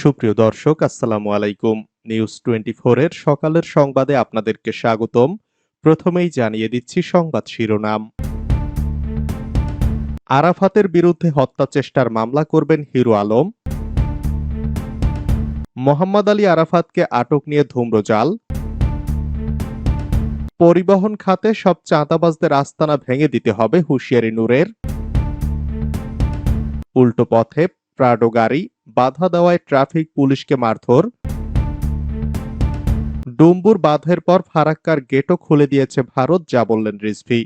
সুপ্রিয় দর্শক, আসসালামু আলাইকুম। নিউজ টোয়েন্টি এর সকালের সংবাদে আপনাদেরকে স্বাগতম। প্রথমেই জানিয়ে দিচ্ছি সংবাদ শিরোনাম। আরাফাতের বিরুদ্ধে হত্যা চেষ্টার মামলা করবেন হিরো আলম। মোহাম্মদ আলী আরাফাতকে আটক নিয়ে ধূম্রজাল। পরিবহন খাতে সব চাঁদাবাজদের আস্তানা ভেঙে দিতে হবে হুঁশিয়ারি নূরের। উল্টো পথে প্রাডো গাড়ি, বাধা দেওয়ায় ট্রাফিক পুলিশকে মারধর। ডুম্বুর বাঁধের পর ফারাক্কার গেটও খুলে দিয়েছে ভারত, যা বললেন রিজভি।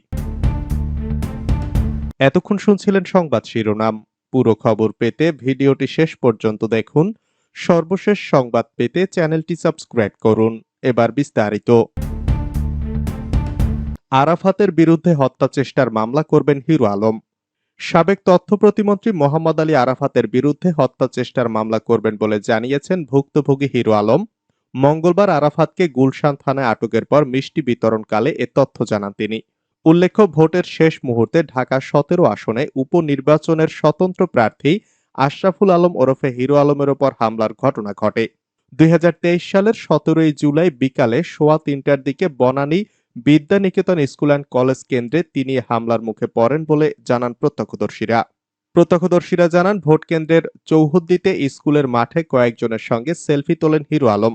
এতক্ষণ শুনছিলেন সংবাদ শিরোনাম। পুরো খবর পেতে ভিডিওটি শেষ পর্যন্ত দেখুন। সর্বশেষ সংবাদ পেতে চ্যানেলটি সাবস্ক্রাইব করুন। এবার বিস্তারিত। আরাফাতের বিরুদ্ধে হত্যা চেষ্টার মামলা করবেন হিরো আলম। সাবেক তথ্য প্রতিমন্ত্রী মোহাম্মদ আলী আরাফাতের বিরুদ্ধে হত্যা চেষ্টার মামলা করবেন বলে জানিয়েছেন ভুক্তভোগী হিরো আলম। মঙ্গলবার আরাফাতকে গুলশান থানায় আটকের পর মিষ্টি বিতরণকালে এ তথ্য জানান তিনি। উল্লেখ্য, ভোটের শেষ মুহূর্তে ঢাকা সতেরো আসনে উপনির্বাচনের স্বতন্ত্র প্রার্থী আশরাফুল আলম ওরফে হিরো আলমের ওপর হামলার ঘটনা ঘটে। দুই হাজার তেইশ সালের সতেরোই জুলাই বিকালে সোয়া তিনটার দিকে Banani Bidyaniketan school and college কেন্দ্রে তিনি হামলার মুখে পড়েন বলে জানান প্রত্যক্ষদর্শীরা। প্রত্যক্ষদর্শীরা জানান, ভোট কেন্দ্রের চৌহদ্দিতে স্কুলের মাঠে কয়েকজনের সঙ্গে সেলফি তোলেন হিরো আলম।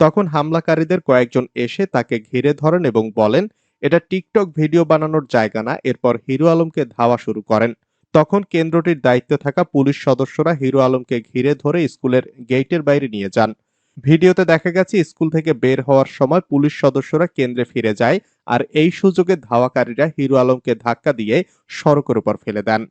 তখন হামলাকারীদের কয়েকজন এসে তাকে ঘিরে ধরেন এবং বলেন, এটা টিকটক ভিডিও বানানোর জায়গা না। এরপর হিরো আলমকে ধাওয়া শুরু করেন। তখন কেন্দ্রটির দায়িত্বে থাকা পুলিশ সদস্যরা হিরো আলমকে ঘিরে ধরে স্কুলের গেটের বাইরে নিয়ে যান। ভিডিওতে দেখা গেছে, স্কুল থেকে বের হওয়ার সময় পুলিশ সদস্যরা কেন্দ্রে ফিরে যায় আর এই সুযোগে ধাওয়াকারীরা হিরো আলমকে ধাক্কা দিয়ে সড়কের উপর ফেলে দেন।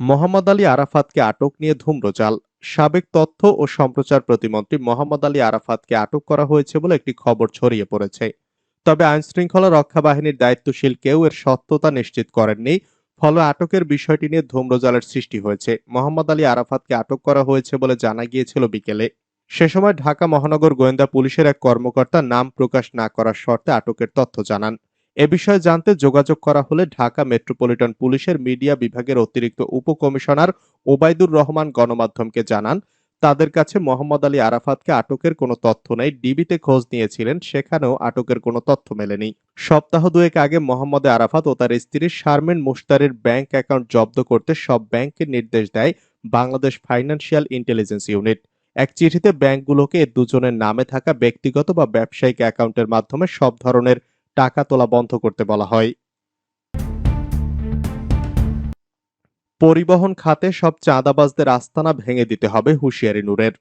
মোহাম্মদ আলী আরাফাতকে আটক নিয়ে ধূম্রজাল। সাবেক তথ্য ও সম্প্রচার প্রতিমন্ত্রী মোহাম্মদ আলী আরাফাতকে আটক করা হয়েছে বলে একটি খবর ছড়িয়ে পড়েছে। তবে আইনশৃঙ্খলা রক্ষা বাহিনীর দায়িত্বশীল কেউ এর সত্যতা নিশ্চিত করেননি। ফলে আটকের বিষয়টি নিয়ে ধূম্রজালের সৃষ্টি হয়েছে। মোহাম্মদ আলী আরাফাতকে আটক করা হয়েছে বলে জানা গিয়েছিল বিকেলে। সে সময় ঢাকা মহানগর গোয়েন্দা পুলিশের এক কর্মকর্তা নাম প্রকাশ না করার শর্তে আটকের তথ্য জানান। এ বিষয়ে জানতে যোগাযোগ করা হলে ঢাকা মেট্রোপলিটন পুলিশের মিডিয়া বিভাগের অতিরিক্ত উপকমিশনার ওবায়দুর রহমান গণমাধ্যমকে জানান তাদের কাছে মোহাম্মদ আলী আরাফাতকে আটকের কোনো তথ্য নেই। ডিবিতে খোঁজ নিয়েছিলেন, সেখানেও আটকের কোনো তথ্য মেলেনি। সপ্তাহ দুয়েক আগে মোহাম্মদ আরাফাত ও তার স্ত্রী শারমিন মুশতারের ব্যাংক অ্যাকাউন্ট জব্দ করতে সব ব্যাংকের নির্দেশ দেয় বাংলাদেশ ফাইন্যান্সিয়াল ইন্টেলিজেন্স ইউনিট। এক চিঠিতে ব্যাংকগুলোকে দুজনের নামে থাকা ব্যক্তিগত বা ব্যবসায়িক অ্যাকাউন্টের মাধ্যমে সব ধরনের টাকা তোলা বন্ধ করতে বলা হয়। পরিবহন খাতে সব চাঁদাবাজদের আস্তানা ভেঙে দিতে হবে হুঁশিয়ারি নূরের।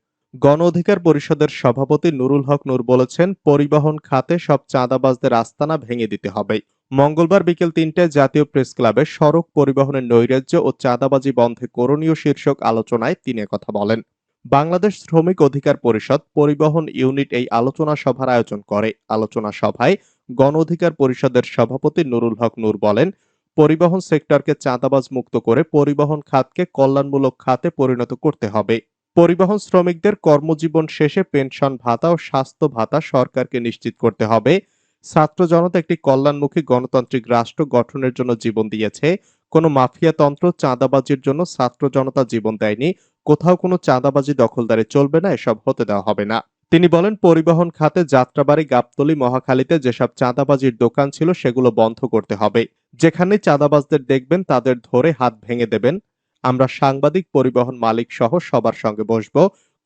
গণ অধিকার পরিষদের সভাপতি নুরুল হক নূর বলেছেন, পরিবহন খাতে সব চাঁদাবাজদের আস্তানা ভেঙে দিতে হবে। মঙ্গলবার বিকেল তিনটায় জাতীয় প্রেস ক্লাবে সড়ক পরিবহনের নৈরাজ্য ও চাঁদাবাজি বন্ধে করণীয় শীর্ষক আলোচনায় তিনি কথা বলেন, বাংলাদেশ শ্রমিক অধিকার পরিষদ পরিবহন ইউনিট এই আলোচনা সভার আয়োজন করে। আলোচনা সভায় গণ অধিকার পরিষদের সভাপতি নুরুল হক নূর বলেন পরিবহন সেক্টরকে চাঁদাবাজ মুক্ত করে পরিবহন খাতকে কল্যাণমূলক খাতে পরিণত করতে হবে। পরিবহন শ্রমিকদের কর্মজীবন শেষে পেনশন ভাতা ও স্বাস্থ্য ভাতা সরকারকে নিশ্চিত করতে হবে। ছাত্র জনতা একটি কল্যাণমুখী গণতান্ত্রিক রাষ্ট্র গঠনের জন্য জীবন দিয়েছে। কোনো মাফিয়াতন্ত্র চাঁদাবাজির জন্য ছাত্র জনতা জীবন দেয়নি। কোথাও কোনো চাঁদাবাজি দখলদারি চলবে না, এসব হতে দেওয়া হবে না। তিনি বলেন, পরিবহন খাতে যাত্রাবাড়ি গাবতলী মহাখালীতে যেসব চাঁদাবাজির দোকান ছিল সেগুলো বন্ধ করতে হবে। যেখানে চাঁদাবাজদের দেখবেন তাদের ধরে হাত ভেঙে দেবেন। আমরা সাংবাদিক, পরিবহন মালিক সহ সবার সঙ্গে বসব।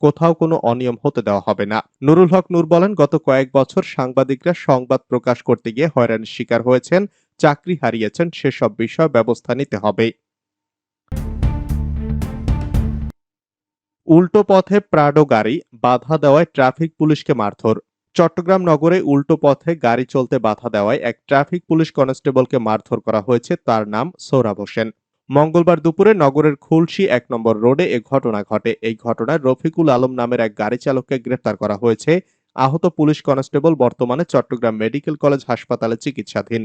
কোথাও কোনো অনিয়ম হতে দেওয়া হবে না। নুরুল হক নূর বলেন, গত কয়েক বছর সাংবাদিকরা সংবাদ প্রকাশ করতে গিয়ে হয়রানির শিকার হয়েছেন, চাকরি হারিয়েছেন, সেসব বিষয় ব্যবস্থা নিতে হবে। উল্টো পথে প্রাডো গাড়ি, বাধা দেওয়ায় ট্রাফিক পুলিশকে মারধর। চট্টগ্রাম নগরে উল্টো পথে গাড়ি চলতে বাধা দেওয়ায় এক ট্রাফিক পুলিশ কনস্টেবলকে মারধর করা হয়েছে, তার নাম সৌরভ হোসেন। মঙ্গলবার দুপুরে নগরের খুলশি এক নম্বর রোডে এ ঘটনা ঘটে। এই ঘটনায় রফিকুল আলম নামের এক গাড়ি চালককে গ্রেফতার করা হয়েছে। আহত পুলিশ কনস্টেবল বর্তমানে চট্টগ্রাম মেডিকেল কলেজ হাসপাতালে চিকিৎসাধীন।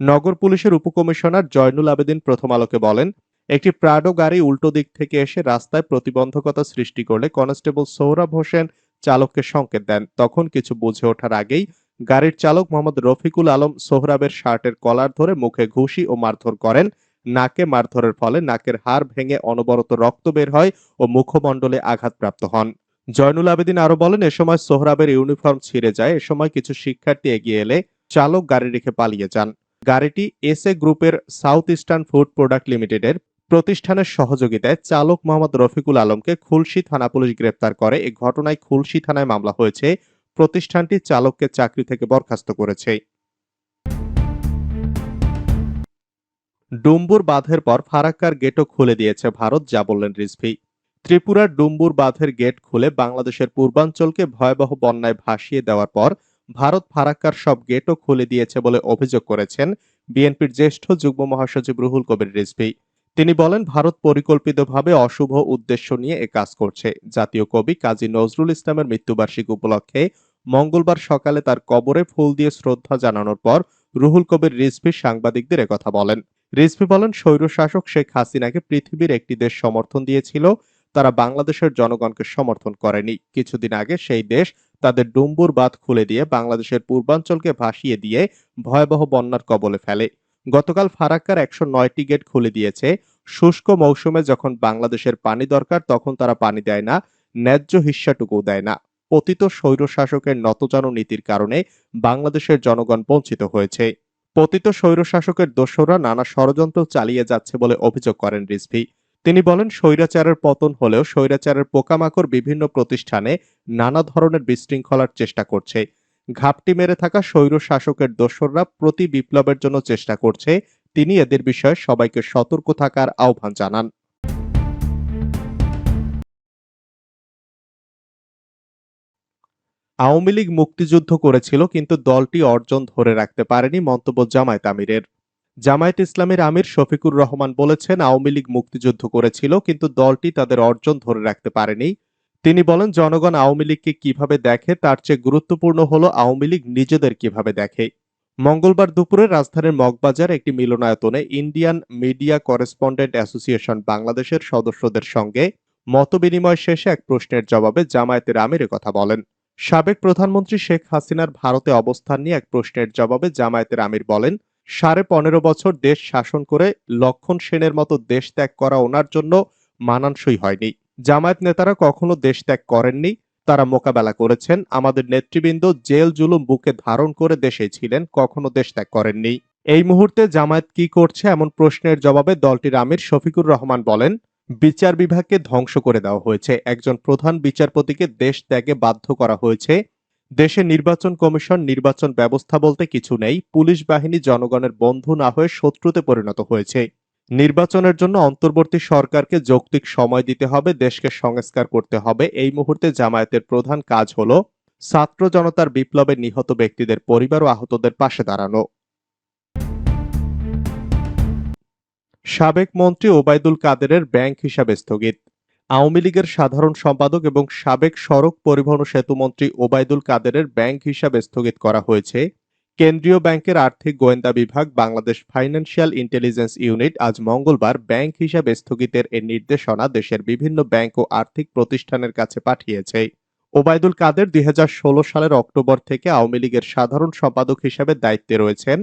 নগর পুলিশের উপকমিশনার জয়নুল আবেদিন প্রথম আলোকে বলেন একটি প্রাডো গাড়ি উল্টো দিক থেকে এসে রাস্তায় প্রতিবন্ধকতা সৃষ্টি করলে কনস্টেবল সৌরভ হোসেন চালককে সংকেত দেন। তখন কিছু বুঝে ওঠার আগেই গাড়ির চালক মোহাম্মদ রফিকুল আলম সোহরাবের শার্টের কলার ধরে মুখে ঘুষি ও মারধর করেন। নাকে মারধরের ফলে নাকের হাড় ভেঙে অনবরত রক্ত বের হয় ও মুখমণ্ডলে আঘাতপ্রাপ্ত হন। জয়নুল আবেদিন আরও বলেন, এ সময় সোহরাবের ইউনিফর্ম ছিঁড়ে যায়, এ সময় কিছু শিক্ষার্থী এগিয়ে এলে চালক গাড়ি রেখে পালিয়ে যান। গাড়িটি এস এ গ্রুপের সাউথ ইস্টার্ন ফুড প্রোডাক্ট লিমিটেডের প্রতিষ্ঠানের সহযোগিতায় চালক মোহাম্মদ রফিকুল আলমকে খুলশি থানা পুলিশ গ্রেপ্তার করে। এ ঘটনায় খুলশি থানায় মামলা হয়েছে। প্রতিষ্ঠানটি চালককে চাকরি থেকে বরখাস্ত করেছে। ডুম্বুর বাঁধের পর ফারাক্কার গেটও খুলে দিয়েছে ভারত, যা বললেন রিজভি। ত্রিপুরার ডুম্বুর বাঁধের গেট খুলে বাংলাদেশের পূর্বাঞ্চলকে ভয়াবহ বন্যায় ভাসিয়ে দেওয়ার পর ভারত ফারাক্কার সব গেটও খুলে দিয়েছে বলে অভিযোগ করেছেন বিএনপির জ্যেষ্ঠ যুগ্ম মহাসচিব রুহুল কবির রিজভি। তিনি বলেন, ভারত পরিকল্পিতভাবে অশুভ উদ্দেশ্য নিয়ে এ কাজ করছে। জাতীয় কবি কাজী নজরুল ইসলামের মৃত্যুবার্ষিকী উপলক্ষে মঙ্গলবার সকালে তার কবরে ফুল দিয়ে শ্রদ্ধা জানানোর পর রুহুল কবির রিজভি সাংবাদিকদের একথা বলেন। রিজভি বলেন স্বৈরশাসক শেখ হাসিনাকে পৃথিবীর একটি দেশ সমর্থন দিয়েছিল। তারা বাংলাদেশের জনগণকে সমর্থন করেনি। কিছুদিন আগে সেই দেশ তাদের ডুম্বুর বাঁধ খুলে দিয়ে বাংলাদেশের পূর্বাঞ্চলকে ভাসিয়ে দিয়ে ভয়াবহ বন্যার কবলে ফেলে। গতকাল ফারাক্কার একশো নয়টি গেট খুলে দিয়েছে। শুষ্ক মৌসুমে যখন বাংলাদেশের পানি দরকার, তখন তারা পানি দেয় না, ন্যায্য হিস্যাটুকু দেয় না। পতিত স্বৈরশাসকের নতজানু নীতির কারণে বাংলাদেশের জনগণ বঞ্চিত হয়েছে। পতিত স্বৈরশাসকের দোসররা নানা ষড়যন্ত্র চালিয়ে যাচ্ছে বলে অভিযোগ করেন রিজভি। তিনি বলেন, স্বৈরাচারের পতন হলেও স্বৈরাচারের পোকামাকড় বিভিন্ন প্রতিষ্ঠানে নানা ধরনের বিশৃঙ্খলার চেষ্টা করছে। ঘাপটি মেরে থাকা স্বৈর শাসকের দোসররা প্রতি বিপ্লবের জন্য চেষ্টা করছে। তিনি এদের বিষয়ে সবাইকে সতর্ক থাকার আহ্বান জানান। আওয়ামী লীগ মুক্তিযুদ্ধ করেছিল, কিন্তু দলটি অর্জন ধরে রাখতে পারেনি মন্তব্য জামায়াত আমিরের। জামায়াত ইসলামের আমির শফিকুর রহমান বলেছেন, আওয়ামী লীগ মুক্তিযুদ্ধ করেছিল, কিন্তু দলটি তাদের অর্জন ধরে রাখতে পারেনি। তিনি বলেন, জনগণ আওয়ামী লীগকে কীভাবে দেখে, তার চেয়ে গুরুত্বপূর্ণ হলো আওয়ামী লীগ নিজেদের কীভাবে দেখে। মঙ্গলবার দুপুরে রাজধানীর মগবাজার একটি মিলনায়তনে ইন্ডিয়ান মিডিয়া করেসপন্ডেন্ট অ্যাসোসিয়েশন বাংলাদেশের সদস্যদের সঙ্গে মতবিনিময় শেষে এক প্রশ্নের জবাবে জামায়াতের আমির কথা বলেন। সাবেক প্রধানমন্ত্রী শেখ হাসিনার ভারতে অবস্থান নিয়ে এক প্রশ্নের জবাবে জামায়াতের আমির বলেন, সাড়ে পনেরো বছর দেশ শাসন করে লক্ষণ সেনের মতো দেশ ত্যাগ করা ওনার জন্য মানানসই হয়নি। জামায়াত নেতারা কখনো দেশ ত্যাগ করেননি। তারা মোকাবেলা করেছেন। আমাদের নেতৃবৃন্দ জেল জুলুম বুকে ধারণ করে দেশে ছিলেন, কখনো দেশ ত্যাগ করেননি। এই মুহূর্তে জামায়াত কি করছে এমন প্রশ্নের জবাবে দলটির আমির শফিকুর রহমান বলেন, বিচার বিভাগকে ধ্বংস করে দেওয়া হয়েছে। একজন প্রধান বিচারপতিকে দেশ ত্যাগে বাধ্য করা হয়েছে। দেশে নির্বাচন কমিশন নির্বাচন ব্যবস্থা বলতে কিছু নেই। পুলিশ বাহিনী জনগণের বন্ধু না হয়ে শত্রুতে পরিণত হয়েছে। নির্বাচনের জন্য অন্তর্বর্তী সরকারকে যৌক্তিক সময় দিতে হবে, দেশকে সংস্কার করতে হবে। এই মুহূর্তে জামায়াতের প্রধান কাজ হল ছাত্র জনতার বিপ্লবে নিহত ব্যক্তিদের পরিবার ও আহতদের পাশে দাঁড়ানো। সাবেক মন্ত্রী ওবায়দুল কাদেরের ব্যাংক হিসাবে স্থগিত। আওয়ামী লীগের সাধারণ সম্পাদক এবং সাবেক সড়ক পরিবহন ও সেতু মন্ত্রী ওবায়দুল কাদেরের ব্যাংক হিসাবে স্থগিত করা হয়েছে। কেন্দ্রীয় ব্যাংকের আর্থিক গোয়েন্দা বিভাগ বাংলাদেশ ফাইন্যান্সিয়াল ইন্টেলিজেন্স ইউনিট আজ মঙ্গলবার ব্যাংক হিসাবে স্থগিতের এর নির্দেশনা দেশের বিভিন্ন ব্যাংক ও আর্থিক প্রতিষ্ঠানের কাছে পাঠিয়েছে। ওবায়দুল কাদের দুই হাজার ষোলো সালের অক্টোবর থেকে আওয়ামী লীগের সাধারণ সম্পাদক হিসেবে দায়িত্বে রয়েছেন।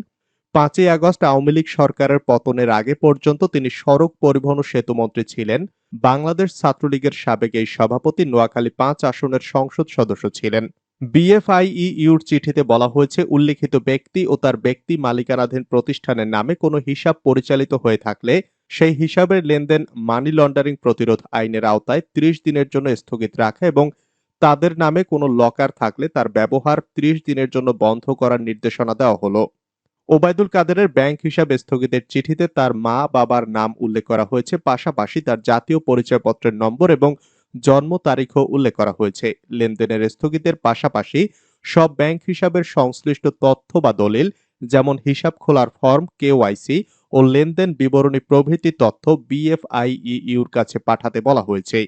পাঁচই আগস্ট আওয়ামী লীগ সরকারের পতনের আগে পর্যন্ত তিনি সড়ক পরিবহন ও সেতু মন্ত্রী ছিলেন। বাংলাদেশ ছাত্রলীগের সাবেক এই সভাপতি নোয়াখালী পাঁচ আসনের সংসদ সদস্য ছিলেন। বিএফআইইউর চিঠিতে বলা হয়েছে, উল্লেখিত ব্যক্তি ও তার ব্যক্তি মালিকানাধীন প্রতিষ্ঠানের নামে কোনো হিসাব পরিচালিত হয়ে থাকলে সেই হিসাবের লেনদেন মানি লন্ডারিং প্রতিরোধ আইনের আওতায় ত্রিশ দিনের জন্য স্থগিত রাখা এবং তাদের নামে কোনো লকার থাকলে তার ব্যবহার ত্রিশ দিনের জন্য বন্ধ করার নির্দেশনা দেওয়া হলো। ওবায়দুল কাদেরের ব্যাংক হিসাব স্থগিতের চিঠিতে তার মা বাবার নাম উল্লেখ করা হয়েছে, পাশাপাশি তার জাতীয় পরিচয়পত্রের নম্বর এবং জন্ম তারিখও উল্লেখ করা হয়েছে। লেনদেনের স্থগিতের পাশাপাশি সব ব্যাংক হিসাবের সংশ্লিষ্ট তথ্য বা দলিল, যেমন হিসাব খোলার ফর্ম কেওয়াইসি ও লেনদেন বিবরণী প্রভৃতি তথ্য বিএফআইইউর কাছে পাঠাতে বলা হয়েছে।